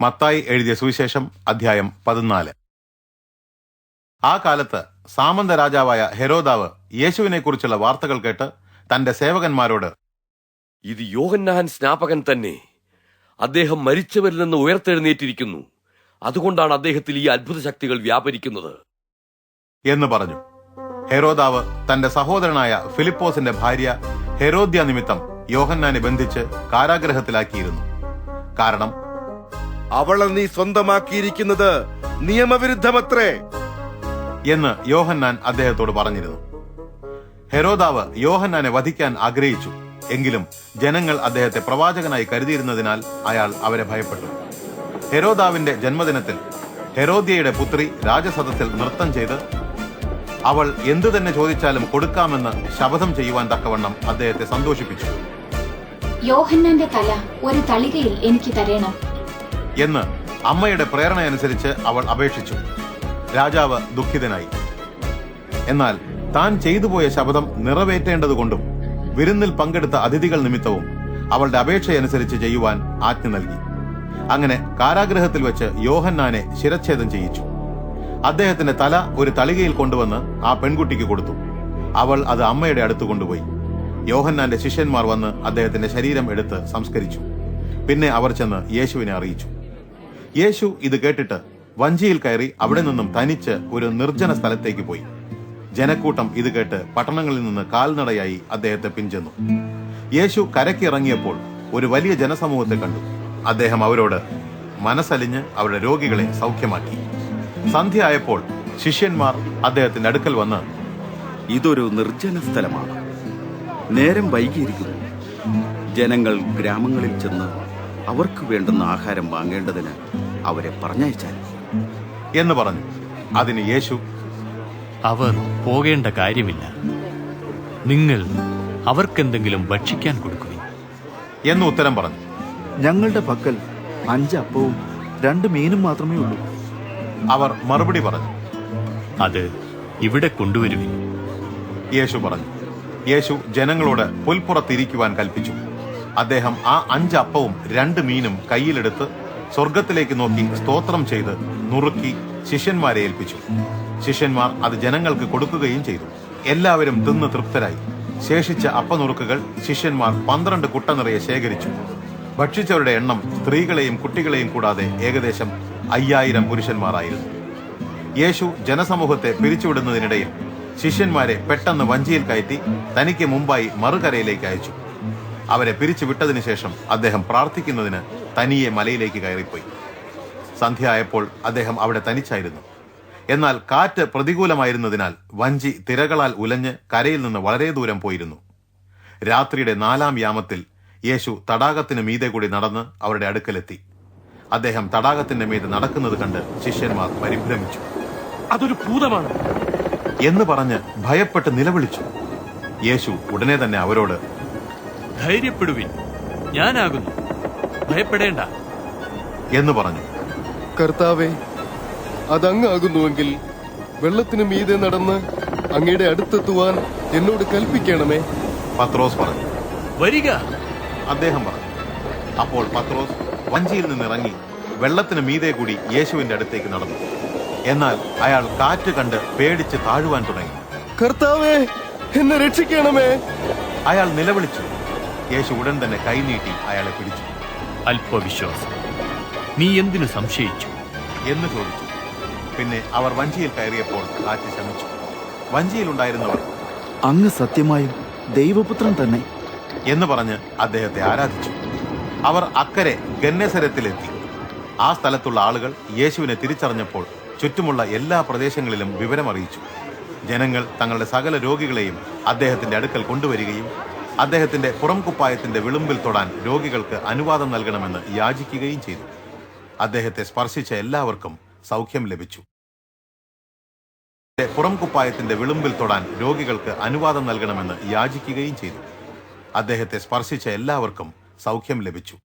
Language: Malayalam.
മത്തായി എഴുതിയ സുവിശേഷം അധ്യായം പതിനാല്. ആ കാലത്ത് സാമന്ത രാജാവായ ഹെരോദാവ് യേശുവിനെക്കുറിച്ചുള്ള വാർത്തകൾ കേട്ട് തന്റെ സേവകന്മാരോട് ഇത് യോഹന്നാൻ സ്നാപകൻ തന്നെ. അദ്ദേഹം മരിച്ചവരിൽ നിന്ന് ഉയർത്തെഴുന്നേറ്റിരിക്കുന്നു. അതുകൊണ്ടാണ് അദ്ദേഹത്തിൽ ഈ അത്ഭുത ശക്തികൾ വ്യാപരിക്കുന്നത്. എന്ന് പറഞ്ഞു. ഹെരോദാവ് തന്റെ സഹോദരനായ ഫിലിപ്പോസിന്റെ ഭാര്യ ഹെരോദ്യ നിമിത്തം യോഹന്നാനെ ബന്ധിച്ച് കാരാഗ്രഹത്തിലാക്കിയിരുന്നു. കാരണം അവളെ നീ സ്വന്തമാക്കിയിരിക്കുന്നത് നിയമവിരുദ്ധമത്രേ എന്ന് യോഹന്നാൻ അദ്ദേഹത്തോട് പറഞ്ഞിരുന്നു. ഹെരോദാവ് യോഹന്നാനെ വധിക്കാൻ ആഗ്രഹിച്ചു. എങ്കിലും ജനങ്ങൾ അദ്ദേഹത്തെ പ്രവാചകനായി കരുതിയിരുന്നതിനാൽ അയാൾ അവരെ ഭയപ്പെട്ടു. ഹെരോദാവിന്റെ ജന്മദിനത്തിൽ ഹെരോദിയയുടെ പുത്രി രാജസദത്തിൽ നൃത്തം ചെയ്ത് അവൾ എന്തു തന്നെ ചോദിച്ചാലും കൊടുക്കാമെന്ന് ശപഥം ചെയ്യുവാൻ തക്കവണ്ണം അദ്ദേഹത്തെ സന്തോഷിപ്പിച്ചു. യോഹന്നാന്റെ തല ഒരു തളികയിൽ എനിക്ക് തരേണം. എന്ന് അമ്മയുടെ പ്രേരണയനുസരിച്ച് അവൾ അപേക്ഷിച്ചു. രാജാവ് ദുഃഖിതനായി. എന്നാൽ താൻ ചെയ്തുപോയ ശപഥം നിറവേറ്റേണ്ടതുകൊണ്ടും വിരുന്നിൽ പങ്കെടുത്ത അതിഥികൾ നിമിത്തവും അവളുടെ അപേക്ഷയനുസരിച്ച് ചെയ്യുവാൻ ആജ്ഞ നൽകി. അങ്ങനെ കാരാഗ്രഹത്തിൽ വെച്ച് യോഹന്നാനെ ശിരച്ഛേദം ചെയ്യിച്ചു. അദ്ദേഹത്തിന്റെ തല ഒരു തളികയിൽ കൊണ്ടുവന്ന് ആ പെൺകുട്ടിക്ക് കൊടുത്തു. അവൾ അത് അമ്മയുടെ അടുത്ത് കൊണ്ടുപോയി. യോഹന്നാന്റെ ശിഷ്യന്മാർ വന്ന് അദ്ദേഹത്തിന്റെ ശരീരം എടുത്ത് സംസ്കരിച്ചു. പിന്നെ അവർ ചെന്ന് യേശുവിനെ അറിയിച്ചു. യേശു ഇത് കേട്ടിട്ട് വഞ്ചിയിൽ കയറി അവിടെ നിന്നും തനിച്ച് ഒരു നിർജന സ്ഥലത്തേക്ക് പോയി. ജനക്കൂട്ടം ഇത് കേട്ട് പട്ടണങ്ങളിൽ നിന്ന് കാൽനടയായി അദ്ദേഹത്തെ പിഞ്ചെന്നു യേശു കരയ്ക്ക് ഇറങ്ങിയപ്പോൾ ഒരു വലിയ ജനസമൂഹത്തെ കണ്ടു. അദ്ദേഹം അവരോട് മനസ്സലിഞ്ഞ് അവരുടെ രോഗികളെ സൗഖ്യമാക്കി. സന്ധ്യ ആയപ്പോൾ ശിഷ്യന്മാർ അദ്ദേഹത്തിന്റെ അടുക്കൽ വന്ന് ഇതൊരു നിർജന സ്ഥലമാണ്. നേരം വൈകിയിരിക്കുന്നു. ജനങ്ങൾ ഗ്രാമങ്ങളിൽ ചെന്ന് അവർക്ക് വേണ്ടുന്ന ആഹാരം വാങ്ങേണ്ടതിന് അവരെ പറഞ്ഞയച്ചാൽ എന്ന് പറഞ്ഞു. അതിന് യേശു അവർ പോകേണ്ട കാര്യമില്ല. നിങ്ങൾ അവർക്കെന്തെങ്കിലും ഭക്ഷിക്കാൻ കൊടുക്കുവിൻ. എന്ന് ഉത്തരം പറഞ്ഞു. ഞങ്ങളുടെ പക്കൽ അഞ്ച് അപ്പവും രണ്ട് മീനും മാത്രമേ ഉള്ളൂ. അവർ മറുപടി പറഞ്ഞു. അത് ഇവിടെ കൊണ്ടുവരുവിൻ. യേശു പറഞ്ഞു. യേശു ജനങ്ങളോട് പുൽപ്പുറത്തിരിക്കുവാൻ കൽപ്പിച്ചു. അദ്ദേഹം ആ അഞ്ച് അപ്പവും രണ്ട് മീനും കയ്യിലെടുത്ത് സ്വർഗത്തിലേക്ക് നോക്കി സ്തോത്രം ചെയ്ത് നുറുക്കി ശിഷ്യന്മാരെ ഏൽപ്പിച്ചു. ശിഷ്യന്മാർ അത് ജനങ്ങൾക്ക് കൊടുക്കുകയും ചെയ്തു. എല്ലാവരും തിന്ന് തൃപ്തരായി. ശേഷിച്ച അപ്പനുറുക്കുകൾ ശിഷ്യന്മാർ പന്ത്രണ്ട് കുട്ട നിറയെ ശേഖരിച്ചു. ഭക്ഷിച്ചവരുടെ എണ്ണം സ്ത്രീകളെയും കുട്ടികളെയും കൂടാതെ ഏകദേശം അയ്യായിരം പുരുഷന്മാരായിരുന്നു. യേശു ജനസമൂഹത്തെ പിരിച്ചുവിടുന്നതിനിടയിൽ ശിഷ്യന്മാരെ പെട്ടെന്ന് വഞ്ചിയിൽ കയറ്റി തനിക്ക് മുമ്പായി മറുകരയിലേക്ക് അയച്ചു. അവരെ പിരിച്ചുവിട്ടതിനു ശേഷം അദ്ദേഹം പ്രാർത്ഥിക്കുന്നതിന് തനിയെ മലയിലേക്ക് കയറിപ്പോയി. സന്ധ്യ ആയപ്പോൾ അദ്ദേഹം അവിടെ തനിച്ചായിരുന്നു. എന്നാൽ കാറ്റ് പ്രതികൂലമായിരുന്നതിനാൽ വഞ്ചി തിരകളാൽ ഉലഞ്ഞ് കരയിൽ നിന്ന് വളരെ ദൂരം പോയിരുന്നു. രാത്രിയുടെ നാലാം യാമത്തിൽ യേശു തടാകത്തിന് മീതെ കൂടി നടന്ന് അവരുടെ അടുക്കലെത്തി. അദ്ദേഹം തടാകത്തിന്റെ മീതെ നടക്കുന്നത് കണ്ട് ശിഷ്യന്മാർ പരിഭ്രമിച്ചു. അതൊരു ഭൂതമാണ്. എന്ന് പറഞ്ഞ് ഭയപ്പെട്ട് നിലവിളിച്ചു. യേശു ഉടനെ തന്നെ അവരോട് ധൈര്യപ്പെടുവിൻ. ഞാനാകുന്നു. ഭയപ്പെടേണ്ട. എന്ന് പറഞ്ഞു. കർത്താവെ അതങ്ങാകുന്നുവെങ്കിൽ വെള്ളത്തിന് മീതെ നടന്ന് അങ്ങയുടെ അടുത്തെത്തുവാൻ എന്നോട് കൽപ്പിക്കണമേ. പത്രോസ് പറഞ്ഞു. വരിക. അദ്ദേഹം പറഞ്ഞു. അപ്പോൾ പത്രോസ് വഞ്ചിയിൽ നിന്നിറങ്ങി വെള്ളത്തിന് മീതെ കൂടി യേശുവിന്റെ അടുത്തേക്ക് നടന്നു. എന്നാൽ അയാൾ കാറ്റ് കണ്ട് പേടിച്ച് താഴുവാൻ തുടങ്ങി. കർത്താവേ എന്നെ രക്ഷിക്കണമേ. അയാൾ നിലവിളിച്ചു. യേശു ഉടൻ തന്നെ കൈനീട്ടി അയാളെ പിടിച്ചു. അല്പവിശ്വാസം. നീ എന്തിനു സംശയിച്ചു? എന്ന് ചോദിച്ചു. പിന്നെ അവർ വഞ്ചിയിൽ കയറിയപ്പോൾ കാറ്റ് ശമിച്ചു. വഞ്ചിയിലുണ്ടായിരുന്നവർ അങ്ങ് സത്യമായും ദൈവപുത്രൻ തന്നെ. എന്ന് പറഞ്ഞ് അദ്ദേഹത്തെ ആരാധിച്ചു. അവർ അക്കരെ ഗന്നേസരത്തിലെത്തി. ആ സ്ഥലത്തുള്ള ആളുകൾ യേശുവിനെ തിരിച്ചറിഞ്ഞപ്പോൾ ചുറ്റുമുള്ള എല്ലാ പ്രദേശങ്ങളിലും വിവരമറിയിച്ചു. ജനങ്ങൾ തങ്ങളുടെ സകല രോഗികളെയും അദ്ദേഹത്തിന്റെ അടുക്കൽ കൊണ്ടുവരികയും അദ്ദേഹത്തിന്റെ പുറംകുപ്പായത്തിന്റെ വിളുമ്പിൽ തൊടാൻ രോഗികൾക്ക് അനുവാദം നൽകണമെന്ന് യാചിക്കുകയും ചെയ്തു. അദ്ദേഹത്തെ സ്പർശിച്ച എല്ലാവർക്കും സൗഖ്യം ലഭിച്ചു. പുറംകുപ്പായത്തിന്റെ വിളുമ്പിൽ തൊടാൻ രോഗികൾക്ക് അനുവാദം നൽകണമെന്ന് യാചിക്കുകയും ചെയ്തു. അദ്ദേഹത്തെ സ്പർശിച്ച എല്ലാവർക്കും സൗഖ്യം ലഭിച്ചു.